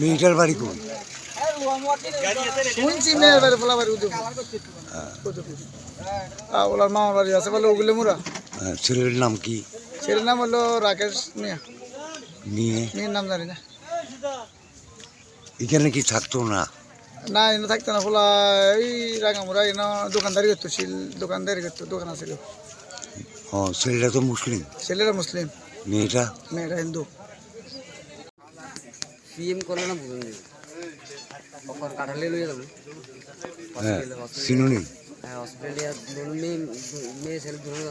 মেয়েটার বাড়ি কই শুনছি মেয়ের বাড়ি পোলা বাড়ি উদয়পুর। ওনার মামার বাড়ি আছে বলে ওগুলো মুরা হ্যাঁ, ছেলের নাম কি? ছেলের নাম হলো রাকেশ মিয়া। মেয়ে? মেয়ের নাম জানি না। এখানে কি থাকতো না? না এনে থাকতো না পোলা এই রাঙামুরা এনে দোকানদারি করতো শিল দোকানদারি করতো দোকান আছে ও ছেলেটা তো মুসলিম? ছেলেরা মুসলিম। মেয়েটা? মেয়েটা হিন্দু। পিএম করলে না বুঝুন কাঠালে লইয়া যাব। হ্যাঁ চিনুনি হ্যাঁ অস্ট্রেলিয়া ধরুন মেয়ে মেয়ে ছেলে ধরুন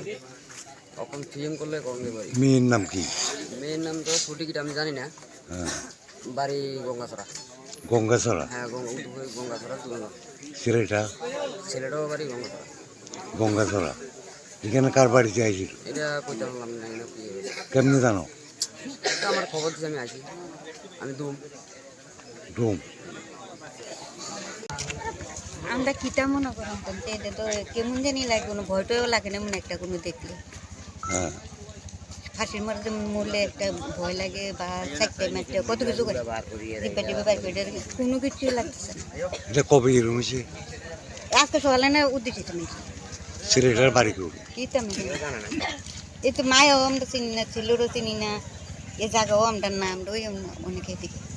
তখন পিএম করলে মেয়ের নাম কি? মেয়ের নাম তো সঠিক আমি জানি না। হ্যাঁ। বাড়ি গঙ্গাছড়া। গঙ্গাছড়া? হ্যাঁ গঙ্গাছড়া ছেলেটা? ছেলেটাও বাড়ি গঙ্গাছড়া। গঙ্গাছড়া। এখানে কার বাড়িতে আইছিল? এটা কইতে পারলাম না কেমনি জানো? আমার খবর আমি আসি। আমি ডোম আমরা কিতা মনে তো? কেমন জানি লাগে কোনো ভয়টাও লাগে না মনে একটা কোনো দেখলে। হ্যাঁ। ফাঁসির মধ্যে মরলে একটা ভয় লাগে বা চাইতে মারতে কত কিছু করে। ডিব্বা ডিব্বা বাইর করে কোনো কিছু লাগতেছে না। এটা কবে হয়েছে আজকে সকালে না উদ্দেশ্যিত নেই ছেলেটার বাড়ি এই তো মায়াও আমরা চিনি না ছেলেরও চিনি না। ये जगह हम नाम डो उनके दिखे